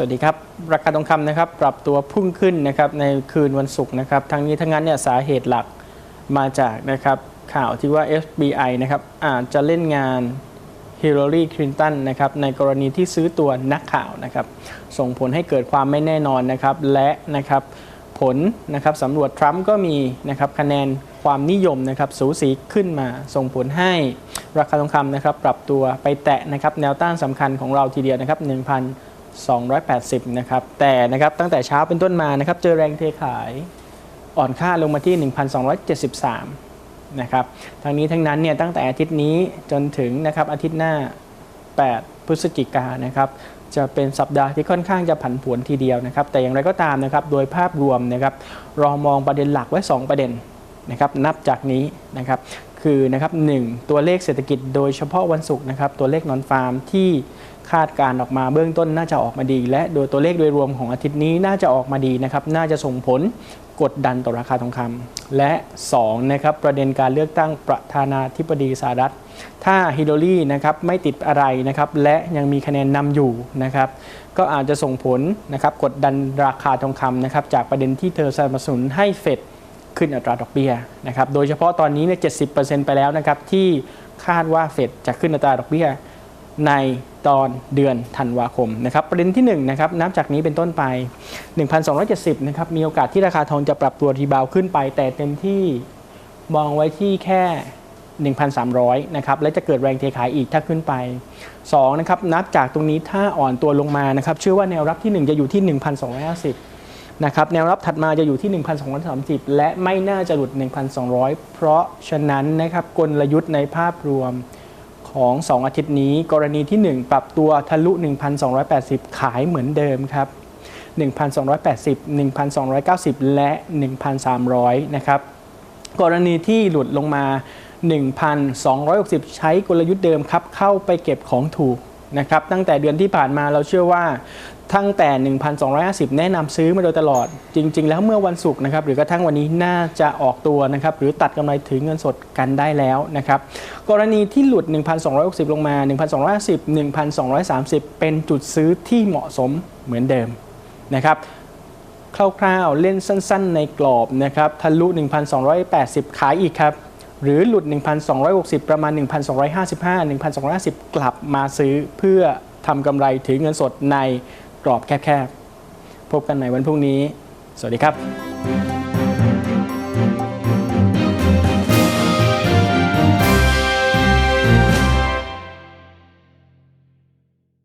สวัสดีครับ ราคาทองคำนะครับปรับตัวพุ่งขึ้นนะครับในคืนวันศุกร์นะครับทั้งนี้ทั้งนั้นเนี่ยสาเหตุหลักมาจากนะครับข่าวที่ว่า FBI นะครับอาจจะเล่นงานฮิลลารีคลินตันนะครับในกรณีที่ซื้อตัวนักข่าวนะครับส่งผลให้เกิดความไม่แน่นอนนะครับและนะครับผลนะครับสำรวจทรัมป์ก็มีนะครับคะแนนความนิยมนะครับสูสีขึ้นมาส่งผลให้ราคาทองคำนะครับปรับตัวไปแตะนะครับแนวต้านสำคัญของเราทีเดียวนะครับ1,000 280 นะครับ แต่นะครับตั้งแต่เช้าเป็นต้นมานะครับเจอแรงเทขายอ่อนค่าลงมาที่ 1,273 นะครับ ทั้งนี้ทั้งนั้นเนี่ยตั้งแต่อาทิตย์นี้จนถึงนะครับอาทิตย์หน้า 8 พฤศจิกายนะครับจะเป็นสัปดาห์ที่ค่อนข้างจะผันผวนทีเดียวนะครับ แต่อย่างไรก็ตามนะครับ โดยภาพรวมนะครับรอมองประเด็นหลักไว้ 2 ประเด็นนะครับ นับจากนี้นะครับ คือนะครับหนึ่งตัวเลขเศรษฐกิจโดยเฉพาะวันศุกร์นะครับ ตัวเลขนอนฟาร์มที่ คาดการออกมาเบื้องต้นน่าจะออกมาดี และโดยตัวเลขโดยรวมของอาทิตย์นี้น่าจะออกมาดีนะครับน่าจะส่งผลกดดันต่อราคาทองคำและ2นะครับประเด็นการเลือกตั้งประธานาธิบดีสหรัฐ ถ้าฮิลลารีนะครับไม่ติดอะไรนะครับและยังมีคะแนนนำอยู่นะครับก็อาจจะส่งผลนะครับกดดันราคาทองคำนะครับจากประเด็นที่เธอสนับสนุนให้เฟดขึ้นอัตราดอกเบี้ยนะครับโดยเฉพาะตอนนี้เนี่ย70%ไปแล้วนะครับที่คาดว่าเฟดจะขึ้นอัตราดอกเบี้ย ในตอนเดือนธันวาคมนะครับประเด็นที่1นะครับนับจากนี้เป็นต้นไป 1,270นะครับมีโอกาสที่ราคาทองจะปรับตัวรีบาวขึ้นไป แต่เต็มที่มองไว้ที่แค่ 1,300นะครับและจะเกิดแรงเทขายอีกถ้าขึ้นไป2นะครับนับจากตรงนี้ถ้าอ่อนตัวลงมานะครับเชื่อว่าแนวรับที่ 1 จะอยู่ที่ 1,250นะครับแนวรับถัดมาจะอยู่ที่ 1,230 และไม่น่าจะหลุด 1,200 เพราะฉะนั้นนะครับกลยุทธ์ในภาพรวม ของ 2 อาทิตย์นี้ กรณีที่ 1 ปรับตัวทะลุ 1,280 ขายเหมือนเดิมครับ1,280 1,290 และ 1,300 นะครับ กรณีที่หลุดลงมา 1,260 ใช้กลยุทธ์เดิมครับ เข้าไปเก็บของถูก นะครับตั้งแต่เดือนที่ผ่านมาเราเชื่อว่าตั้งแต่ 1,250 แนะนำซื้อมาโดยตลอด จริง ๆ แล้วเมื่อวันศุกร์นะครับหรือกระทั่งวันนี้น่าจะออกตัวนะครับหรือตัดกำไรถือเงินสดกันได้แล้วนะครับกรณีที่หลุด 1,260 ลงมา 1,250 1,230 เป็นจุดซื้อที่เหมาะสมเหมือนเดิมนะครับคร่าวๆเล่นสั้น ๆ ในกรอบนะครับทะลุ 1,280 ขายอีกครับ หรือหลุด 1,260 ประมาณ 1,255 1,250 กลับมาซื้อเพื่อทำกำไรถือเงินสดในกรอบแคบๆ พบกันในวันพรุ่งนี้ สวัสดีครับ